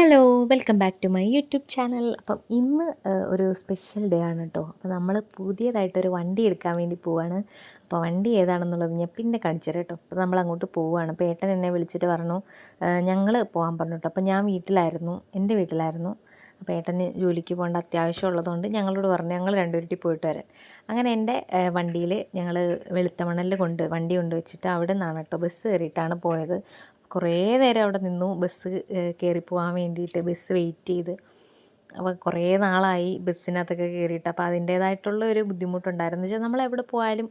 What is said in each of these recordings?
Hello welcome back to my YouTube channel അപ്പം ഇന്ന് ഒരു സ്പെഷ്യൽ ഡേ ആണ് കേട്ടോ അപ്പോൾ നമ്മൾ പുതിയതായിട്ടൊരു വണ്ടി എടുക്കാൻ വേണ്ടി പോവാണ്. അപ്പോൾ വണ്ടി ഏതാണെന്നുള്ളത് ഞാൻ പിന്നെ കാണിച്ചു കേട്ടോ അപ്പോൾ നമ്മൾ അങ്ങോട്ട് പോവുകയാണ് അപ്പോൾ ഏട്ടൻ എന്നെ വിളിച്ചിട്ട് പറഞ്ഞു ഞങ്ങൾ പോകാൻ പറഞ്ഞു കേട്ടോ അപ്പോൾ ഞാൻ വീട്ടിലായിരുന്നു എന്റെ വീട്ടിലായിരുന്നു. അപ്പോൾ ഏട്ടന് ജോലിക്ക് പോകേണ്ട അത്യാവശ്യം ഉള്ളതുകൊണ്ട് ഞങ്ങളോട് പറഞ്ഞു ഞങ്ങൾ രണ്ടുപേരിട്ടി പോയിട്ട് വരാൻ. അങ്ങനെ എന്റെ വണ്ടിയിൽ ഞങ്ങൾ വെളുത്തമണലിൽ കൊണ്ട് വണ്ടി കൊണ്ടുവച്ചിട്ട് അവിടെ നിന്നാണ് കേട്ടോ ബസ് കയറിയിട്ടാണ് പോയത്. കുറേ നേരം അവിടെ നിന്നു ബസ് കയറി പോകാൻ വേണ്ടിയിട്ട് ബസ് വെയിറ്റ് ചെയ്ത്. അപ്പോൾ കുറേ നാളായി ബസ്സിനകത്തൊക്കെ കയറിയിട്ട്. അപ്പോൾ അതിന്റേതായിട്ടുള്ള ഒരു ബുദ്ധിമുട്ടുണ്ടായിരുന്നു. വെച്ചാൽ നമ്മൾ എവിടെ പോയാലും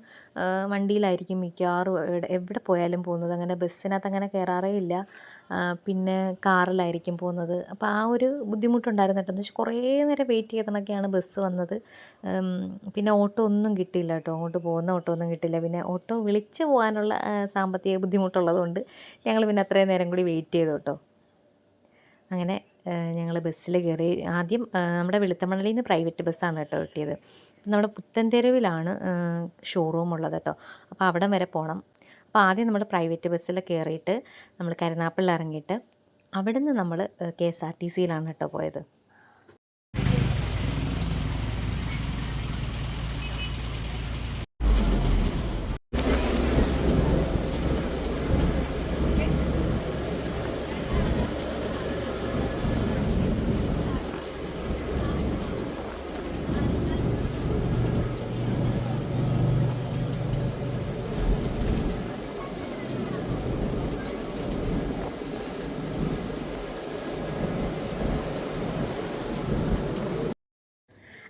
വണ്ടിയിലായിരിക്കും മിക്കവാറും എവിടെ പോയാലും പോകുന്നത്. അങ്ങനെ ബസ്സിനകത്ത് അങ്ങനെ കയറാറേ ഇല്ല. പിന്നെ കാറിലായിരിക്കും പോകുന്നത്. അപ്പോൾ ആ ഒരു ബുദ്ധിമുട്ടുണ്ടായിരുന്നു കേട്ടോ. എന്ന് വെച്ചാൽ കുറേ നേരം വെയിറ്റ് ചെയ്തതൊക്കെയാണ് ബസ് വന്നത്. പിന്നെ ഓട്ടോ ഒന്നും കിട്ടിയില്ല കേട്ടോ. അങ്ങോട്ട് പോകുന്ന ഓട്ടോ ഒന്നും കിട്ടില്ല പിന്നെ ഓട്ടോ വിളിച്ച് പോകാനുള്ള സാമ്പത്തിക ബുദ്ധിമുട്ടുള്ളതുകൊണ്ട് ഞങ്ങൾ പിന്നെ അത്രയും നേരം കൂടി വെയിറ്റ് ചെയ്തു കേട്ടോ. അങ്ങനെ ഞങ്ങൾ ബസ്സിൽ കയറി ആദ്യം നമ്മുടെ വെളുത്തമണലിൽ നിന്ന് പ്രൈവറ്റ് ബസ്സാണ് കേട്ടോ കിട്ടിയത്. നമ്മുടെ പുത്തൻതെരുവിലാണ് ഷോറൂം ഉള്ളത് കേട്ടോ. അപ്പോൾ അവിടം വരെ പോകണം അപ്പോൾ ആദ്യം നമ്മൾ പ്രൈവറ്റ് ബസ്സിൽ കയറിയിട്ട് നമ്മൾ കരുനാപ്പിളിൽ ഇറങ്ങിയിട്ട് അവിടുന്ന് നമ്മൾ കെ എസ് ആർ ടി സിയിലാണ് കേട്ടോ പോയത്.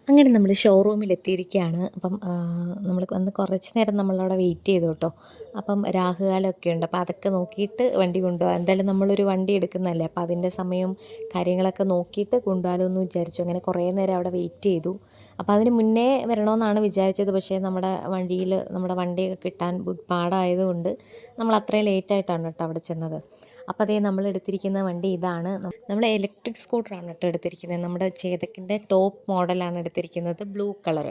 അങ്ങനെ നമ്മൾ ഷോറൂമിൽ എത്തിയിരിക്കുകയാണ് അപ്പം നമ്മൾ വന്ന് കുറച്ച് നേരം നമ്മളവിടെ വെയിറ്റ് ചെയ്തു കേട്ടോ. അപ്പം രാഹുകാലമൊക്കെ ഉണ്ട്. അപ്പോൾ അതൊക്കെ നോക്കിയിട്ട് വണ്ടി കൊണ്ടുപോകാം എന്തായാലും നമ്മളൊരു വണ്ടി എടുക്കുന്നതല്ലേ. അപ്പോൾ അതിന്റെ സമയവും കാര്യങ്ങളൊക്കെ നോക്കിയിട്ട് കൊണ്ടുപോകാമല്ലോ എന്ന് വിചാരിച്ചു. അങ്ങനെ കുറേ നേരം അവിടെ വെയിറ്റ് ചെയ്തു. അപ്പോൾ അതിന് മുന്നേ വരണമെന്നാണ് വിചാരിച്ചത്. പക്ഷേ നമ്മുടെ വണ്ടിയിൽ നമ്മുടെ വണ്ടിയൊക്കെ കിട്ടാൻ പാടായതുകൊണ്ട് നമ്മൾ അത്രയും ലേറ്റായിട്ടാണ് കേട്ടോ അവിടെ ചെന്നത്. അപ്പോൾ അതേ നമ്മൾ എടുത്തിരിക്കുന്ന വണ്ടി ഇതാണ്. നമ്മൾ ഇലക്ട്രിക് സ്കൂട്ടറാണ് കേട്ടോ എടുത്തിരിക്കുന്നത് നമ്മുടെ ചേതക്കിന്റെ ടോപ്പ് മോഡലാണ് എടുത്തിരിക്കുന്നത് ബ്ലൂ കളർ.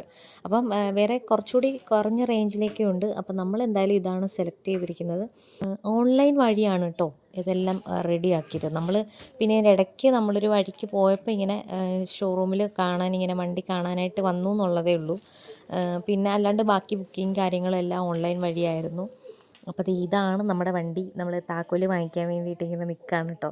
അപ്പം വേറെ കുറച്ചുകൂടി കുറഞ്ഞ റേഞ്ചിലേക്കും ഉണ്ട്. അപ്പം നമ്മൾ എന്തായാലും ഇതാണ് സെലക്ട് ചെയ്തിരിക്കുന്നത്. ഓൺലൈൻ വഴിയാണ് കേട്ടോ ഇതെല്ലാം റെഡിയാക്കിയത് നമ്മൾ പിന്നെ ഇടയ്ക്ക് നമ്മളൊരു വഴിക്ക് പോയപ്പോൾ ഇങ്ങനെ ഷോറൂമിൽ കാണാൻ ഇങ്ങനെ വണ്ടി കാണാനായിട്ട് വന്നു എന്നുള്ളതേ ഉള്ളൂ. പിന്നെ അല്ലാണ്ട് ബാക്കി ബുക്കിംഗ് കാര്യങ്ങളെല്ലാം ഓൺലൈൻ വഴിയായിരുന്നു. അപ്പോൾ അത് ഇതാണ് നമ്മുടെ വണ്ടി. നമ്മൾ താക്കോൽ വാങ്ങിക്കാൻ വേണ്ടിയിട്ട് ഇങ്ങനെ നിൽക്കുകയാണ് കേട്ടോ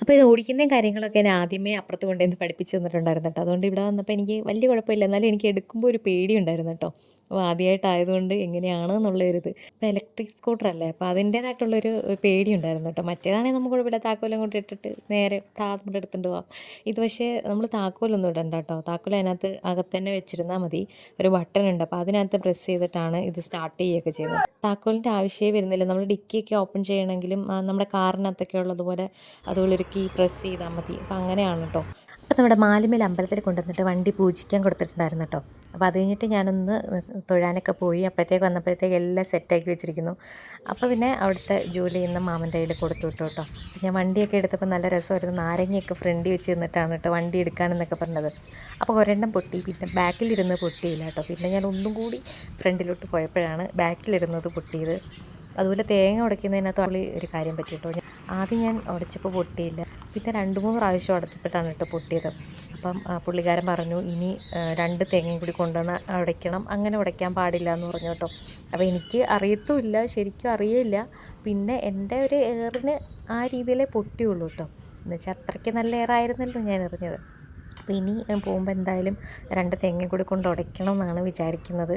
അപ്പോൾ ഇത് ഓടിക്കുന്ന കാര്യങ്ങളൊക്കെ ഞാൻ ആദ്യമേ അപ്പുറത്ത് കൊണ്ടുവന്ന് പഠിപ്പിച്ച് തന്നിട്ടുണ്ടായിരുന്നു കേട്ടോ അതുകൊണ്ട് ഇവിടെ വന്നപ്പോൾ എനിക്ക് വലിയ കുഴപ്പമില്ല. എന്നാലും എനിക്ക് എടുക്കുമ്പോൾ ഒരു പേടി ഉണ്ടായിരുന്നു കേട്ടോ അപ്പോൾ ആദ്യമായിട്ടായതുകൊണ്ട് എങ്ങനെയാണ് എന്നുള്ളൊരിത് ഇപ്പോൾ ഇലക്ട്രിക് സ്കൂട്ടർ അല്ലേ? അപ്പോൾ അതിന്റേതായിട്ടുള്ളൊരു പേടിയുണ്ടായിരുന്നു കേട്ടോ. മറ്റേതാണെങ്കിൽ നമുക്ക് കുഴപ്പമില്ല. താക്കോലും കൊണ്ട് ഇട്ടിട്ട് നേരെ താ നമ്മുടെ എടുത്തുകൊണ്ട് പോവാം. ഇത് പക്ഷേ നമ്മൾ താക്കോലൊന്നും ഇടണ്ട കേട്ടോ. താക്കോൽ അതിനകത്ത് അകത്ത് തന്നെ വെച്ചിരുന്നാൽ മതി. ഒരു ബട്ടൺ ഉണ്ട്. അപ്പോൾ അതിനകത്ത് പ്രസ് ചെയ്തിട്ടാണ് ഇത് സ്റ്റാർട്ട് ചെയ്യുകയൊക്കെ ചെയ്യുന്നത്. താക്കോലിന്റെ ആവശ്യമേ വരുന്നില്ല. നമ്മൾ ഡിക്കിയൊക്കെ ഓപ്പൺ ചെയ്യണമെങ്കിലും നമ്മുടെ കാറിനകത്തൊക്കെ ഉള്ളതുപോലെ അതുപോലൊരു കീ പ്രസ് ചെയ്താൽ മതി. അപ്പോൾ അങ്ങനെയാണ് കേട്ടോ. അപ്പോൾ നമ്മുടെ മാലിമേൽ അമ്പലത്തിൽ കൊണ്ടുവന്നിട്ട് വണ്ടി പൂജിക്കാൻ കൊടുത്തിട്ടുണ്ടായിരുന്നു കേട്ടോ. അപ്പോൾ അത് കഴിഞ്ഞിട്ട് ഞാനൊന്ന് തൊഴാനൊക്കെ പോയി. അപ്പോഴത്തേക്ക് വന്നപ്പോഴത്തേക്ക് എല്ലാം സെറ്റാക്കി വെച്ചിരിക്കുന്നു. അപ്പോൾ പിന്നെ അവിടുത്തെ ജോലി ചെയ്യുന്ന മാമന്റെ കയ്യിൽ കൊടുത്തു വിട്ടു കേട്ടോ. ഞാൻ വണ്ടിയൊക്കെ എടുത്തപ്പോൾ നല്ല രസമായിരുന്നു. നാരങ്ങയൊക്കെ ഫ്രണ്ടി വെച്ച് നിന്നിട്ടാണ് കേട്ടോ വണ്ടി എടുക്കാനെന്നൊക്കെ പറഞ്ഞത്. അപ്പോൾ ഒരെണ്ണം പൊട്ടി. പിന്നെ ബാക്കിലിരുന്ന് പൊട്ടിയില്ല കേട്ടോ. പിന്നെ ഞാൻ ഒന്നും കൂടി ഫ്രണ്ടിലോട്ട് പോയപ്പോഴാണ് ബാക്കിലിരുന്നത് പൊട്ടിയത്. അതുപോലെ തേങ്ങ ഉടയ്ക്കുന്നതിനകത്ത് അവളി ഒരു കാര്യം പറ്റി കേട്ടോ. ആദ്യം ഞാൻ ഉടച്ചപ്പോൾ പൊട്ടിയില്ല. പിന്നെ രണ്ട് മൂന്ന് പ്രാവശ്യം ഉടച്ചപ്പോഴാണ് കേട്ടോ പൊട്ടിയത്. അപ്പം പുള്ളിക്കാരൻ പറഞ്ഞു ഇനി രണ്ട് തേങ്ങയും കൂടി കൊണ്ടുവന്ന് ഉടയ്ക്കണം അങ്ങനെ ഉടയ്ക്കാൻ പാടില്ല എന്ന് പറഞ്ഞു കേട്ടോ. അപ്പോൾ എനിക്ക് അറിയത്തുമില്ല ശരിക്കും അറിയില്ല പിന്നെ എന്റെ ഒരു എയറിന് ആ രീതിയിലേ പൊട്ടിയുള്ളൂ കേട്ടോ. എന്നുവെച്ചാൽ അത്രയ്ക്ക് നല്ല എയറായിരുന്നല്ലോ ഞാൻ എറിഞ്ഞത്. അപ്പോൾ ഇനി പോകുമ്പോൾ എന്തായാലും രണ്ട് തേങ്ങ കൂടി കൊണ്ട് ഉടയ്ക്കണം എന്നാണ് വിചാരിക്കുന്നത്.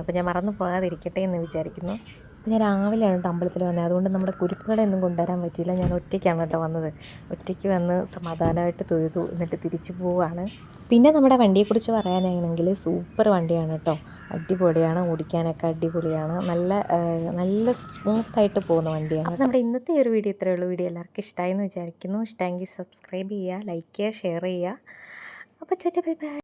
അപ്പോൾ ഞാൻ മറന്നു പോകാതിരിക്കട്ടെ എന്ന് വിചാരിക്കുന്നു. ഞാൻ രാവിലെയാണ് കേട്ടോ അമ്പലത്തിൽ വന്നത്. അതുകൊണ്ട് നമ്മുടെ കുരുക്കുകളെയൊന്നും കൊണ്ടുവരാൻ പറ്റിയില്ല. ഞാൻ ഒറ്റയ്ക്കാണ് കേട്ടോ വന്നത്. ഒറ്റയ്ക്ക് വന്ന് സമാധാനമായിട്ട് തൊഴുതു എന്നിട്ട് തിരിച്ചു പോവുകയാണ്. പിന്നെ നമ്മുടെ വണ്ടിയെക്കുറിച്ച് പറയാനാണെങ്കിൽ സൂപ്പർ വണ്ടിയാണ് കേട്ടോ. അടിപൊളിയാണ്. ഓടിക്കാനൊക്കെ അടിപൊളിയാണ്. നല്ല നല്ല സ്മൂത്തായിട്ട് പോകുന്ന വണ്ടിയാണ്. അപ്പോൾ നമ്മുടെ ഇന്നത്തെ ഒരു വീഡിയോ ഇത്രയേ ഉള്ളൂ. വീഡിയോ എല്ലാവർക്കും ഇഷ്ടമായി എന്ന് വിചാരിക്കുന്നു. ഇഷ്ടമെങ്കിൽ സബ്സ്ക്രൈബ് ചെയ്യുക ലൈക്ക് ചെയ്യുക ഷെയർ ചെയ്യുക. അപ്പോൾ ചേച്ചാ ബൈ ബൈ.